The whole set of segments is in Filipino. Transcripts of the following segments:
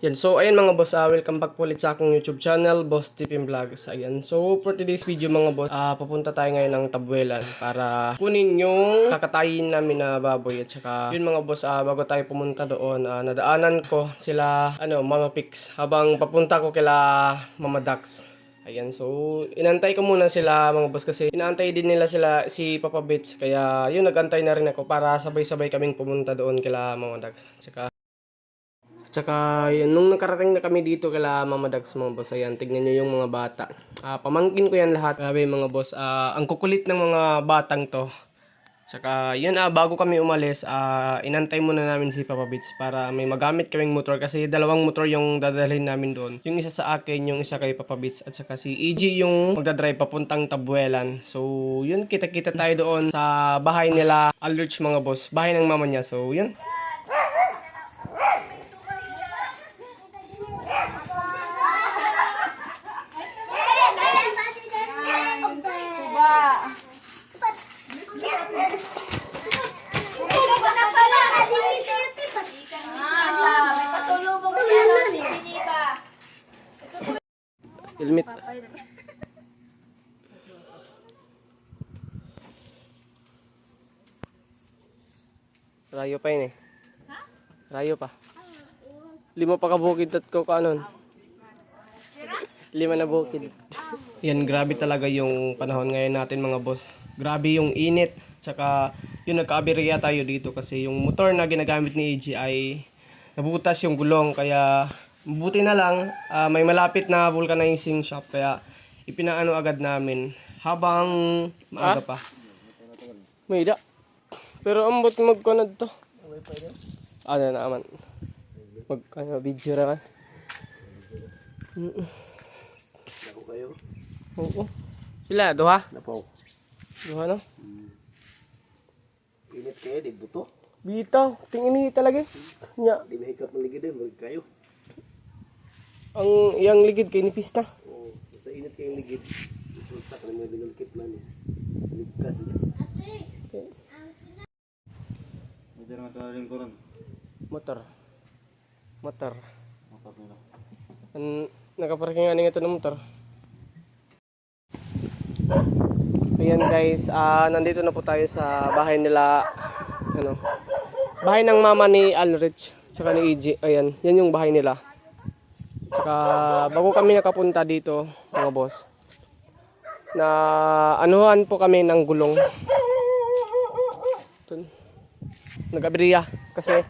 Yan, so ayan mga boss, ah, welcome back po ulit sa akong YouTube channel, Boss Tipim Vlogs. Ayan, so for today's video mga boss, ah, papunta tayo ngayon ng Tabuelan para kunin yung kakatayin namin na baboy. At saka, yun mga boss, ah, bago tayo pumunta doon, ah, nadaanan ko sila, ano, Mama Pix, habang papunta ko kila Mama Dax. Ayan, so inantay ko muna sila mga boss kasi inaantay din nila sila si Papa Bits. Kaya yun, nagantay na rin ako para sabay-sabay kaming pumunta doon kila Mama Dax. Tsaka Tsaka, yun, nung nakarating na kami dito kala Mama Dags mga boss, ayan, tignan nyo yung mga bata. Ah, pamangkin ko yan lahat. Grabe mga boss, ah, ang kukulit ng mga batang to. Tsaka, yun ah, bago kami umalis, ah, inantay muna namin si Papa Bits para may magamit kaming motor kasi dalawang motor yung dadalhin namin doon. Yung isa sa akin, yung isa kay Papa Bits at saka si EG yung magdadrive papuntang Tabuelan. So, yun, kita-kita tayo doon sa bahay nila Alurch mga boss, bahay ng mama niya. So, yun. Helmet. Rayo pa yun eh. Rayo pa. Lima pa ka bukid at ko kanon. Lima na bukid. Yan, grabe talaga yung panahon ngayon natin mga boss. Grabe yung init. Tsaka, yun, nagka-aberya tayo dito kasi yung motor na ginagamit ni AG ay nabutas yung gulong. Kaya, mabuti na lang, ah, may malapit na vulcanizing shop. Kaya, ipinaano agad namin habang maaga pa. May da. Pero ambot magkunad to. Ano na naman. Mag ano, video ra kan. Ako kayo. Oo. Pila duha? Napaw. Duha no? Init kayo, di buto. Bitaw, tingin ni talaga. Nya, Di mahikap ng ligid eh, marig kayo. Ang iyang ligid kay ni pista. Oo, basta init kayong ligid. Sulta ka naman binulkit man eh. Ligkas niya. Hindi naman ito rin ko rin. Motor. Motor. Motor nila. An nakaparking nga ito ng motor. Ayan guys, ah nandito na po tayo sa bahay nila ano. Bahay ng mama ni Alrich tsaka ni EJ. Ayan, yan yung bahay nila. Tsaka bago kami nakapunta dito, mga boss. Na anuhan po kami ng gulong. Nag-abriya kasi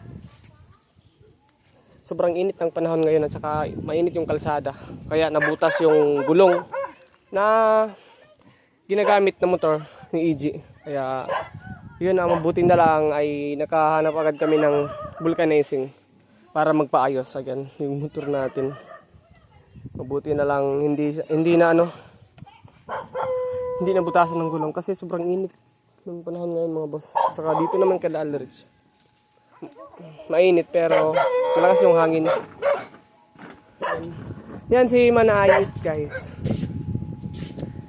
sobrang init ng panahon ngayon at saka mainit yung kalsada. Kaya nabutas yung gulong na ginagamit na motor ni EG. Kaya yun ang mabuti na lang ay nakahanap agad kami ng vulcanizing para magpaayos again yung motor natin. Mabuti na lang hindi hindi na ano hindi nabutasan ng gulong kasi sobrang init ng panahon ngayon mga boss. Saka dito naman kay Alrich mainit pero malakas yung hangin. Yan, Yan si Manaayit guys.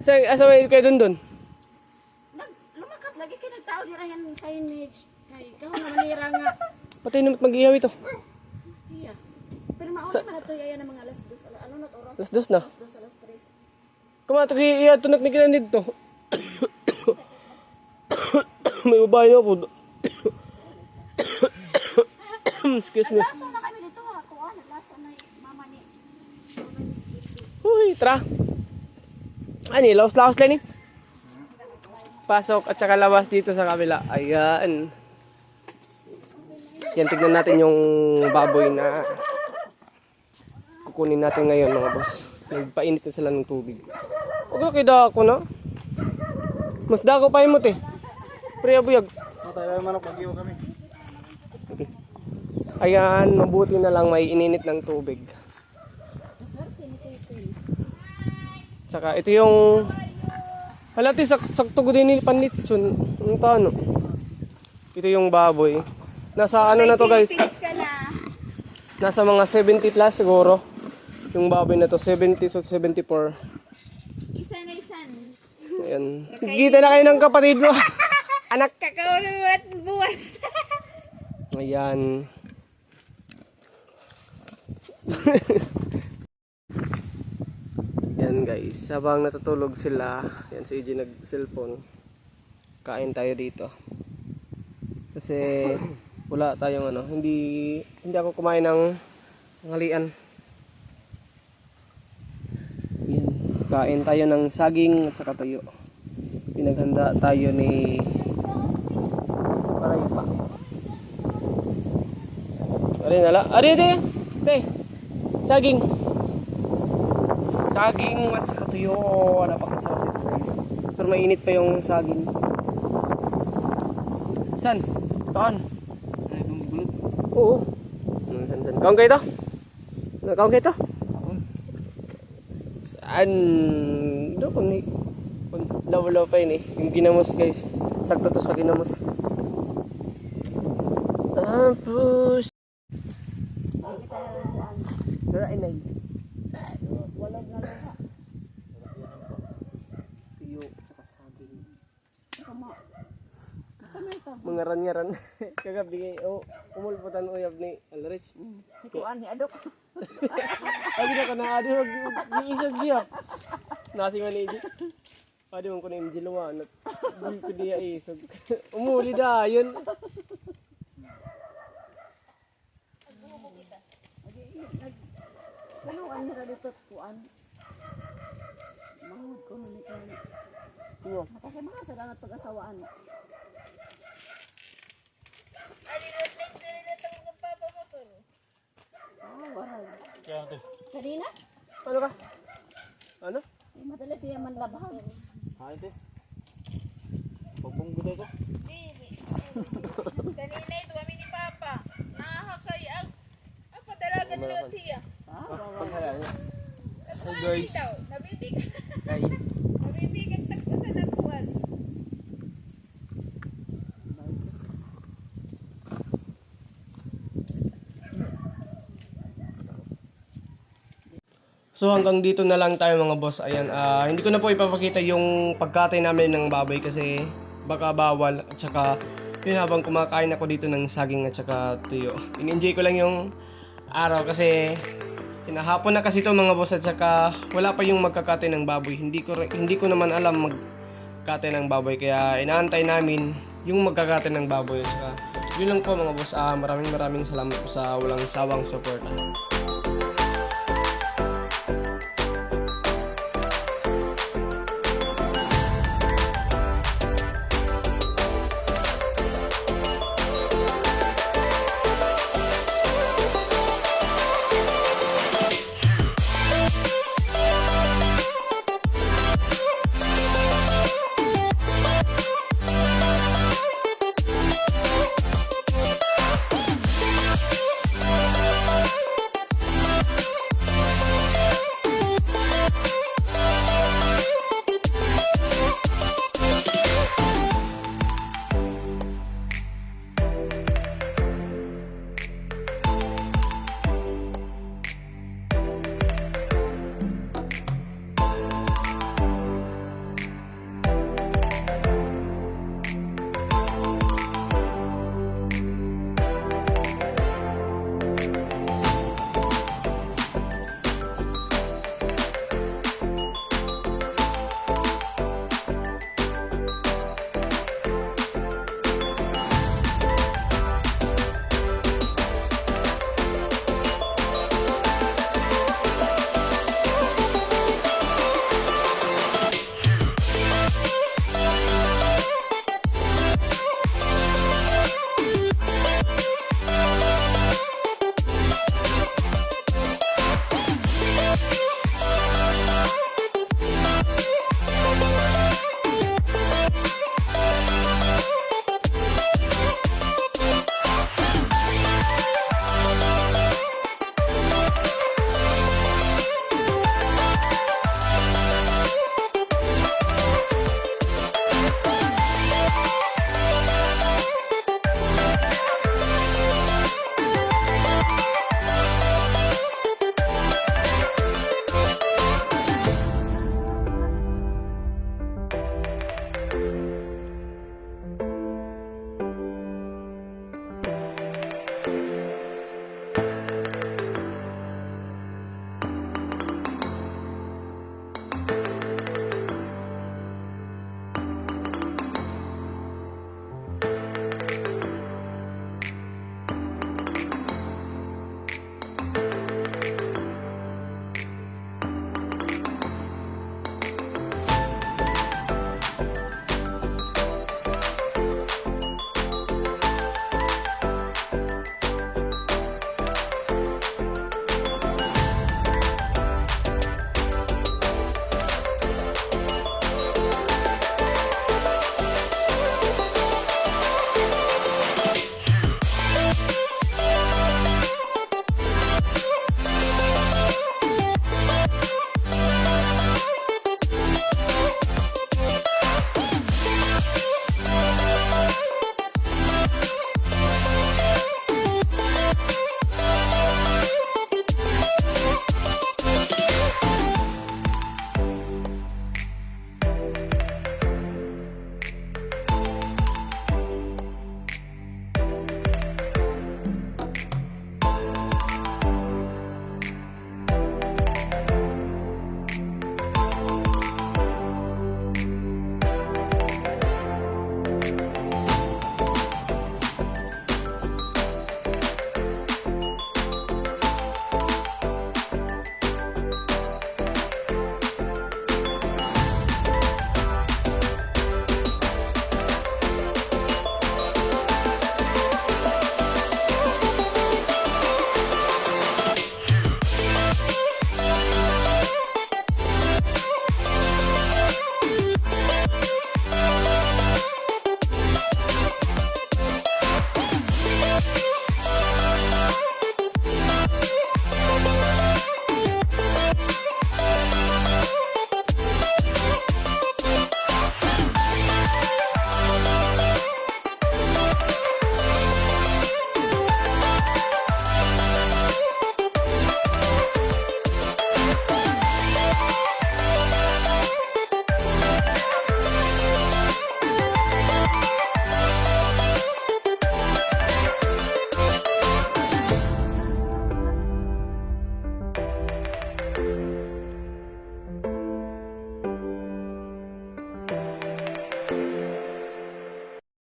Sa asa may kayo dun dun? Nag, lumakat lagi kay nagtao di yan signage. Kay ikaw na manira nga. Patay naman mag-ihaw ito. Iya. Pero mauna man nato yaya ng mga alas Ano, ano to oras? Dos dos na. Alas dos, alas tres. Kumato kay iya tunak ni kilan dito. may babae na po. Excuse me. Na kami dito ha. Kuha na laso na mama ni. Uy, tra. Ani, laos-laos lang ni. Pasok at saka labas dito sa kabila. Ayan. Yan, tignan natin yung baboy na kukunin natin ngayon mga boss. Nagpainit na sila ng tubig. Huwag na kayo dako na. Mas dako pa mo te. Pre, abuyag. Matay lang manok, mag-iwa kami. Ayan, mabuti na lang may ininit ng tubig. Tsaka ito yung halati sak sakto ko din ni panit chun. Ang tano. Ito yung baboy. Nasa ano na to guys? Nasa mga 70 plus siguro. Yung baboy na to 70 so 74. Isa na isan. Ayan. Kita na kayo ng kapatid mo. Anak. Kakaulong mo at buwas. Ayan. yan guys, habang natutulog sila, yan si EJ nag-cellphone. Kain tayo dito. Kasi wala tayong ano, hindi hindi ako kumain ng ngalian. Yan, kain tayo ng saging at saka tuyo. Pinaghanda tayo ni Aray pa. Aray nala. Aray, te. Te. Saging. Saging at saka tuyo. Pa kasama guys. Pero mainit pa yung saging. San? Kaan? Oo. Hmm, san, san. Kaon kayo to? Kaon kayo to? Saan? Doon ni. Law-law pa yun eh. Yung ginamos guys. Sakto to sa ginamos. Tapos. Pero ay nay. Walog na luha. Tuyo tsaka saging. Mga ranyaran. Kagabi oh, umulputan uyab ni Alrich. Hikuan ni Adok. Agi na ka na adi wag giisog giya. Nasi man ni Adi man ko na imji luwanat. Di ko diya isog. Umuli da yun. Kanuan nila dito kuan. Mahod ko na nito. Tuyo. Kasi mga sa dangat pag-asawaan. Ah, waray. Kaya ate. Kanina? Ano ka? Ano? Ay, madali tiya man labahan. Ha ate. Pagbunggo ko. Kanina ito kami ni Papa. Nakakay ang ang padalagan ni Lucia. Ah, Paghaya niya. Hey guys. Nabibig. Kay. Nabibig ang takbo sa natuan. So hanggang dito na lang tayo mga boss. Ayan, ah, hindi ko na po ipapakita yung pagkatay namin ng baboy kasi baka bawal at saka yun habang kumakain ako dito ng saging at saka tuyo. In-enjoy ko lang yung araw kasi hinahapon na kasi to mga boss at saka wala pa yung magkakatay ng baboy. Hindi ko hindi ko naman alam magkatay ng baboy kaya inaantay namin yung magkakatay ng baboy at saka yun lang po mga boss. Ah, maraming maraming salamat po sa walang sawang support.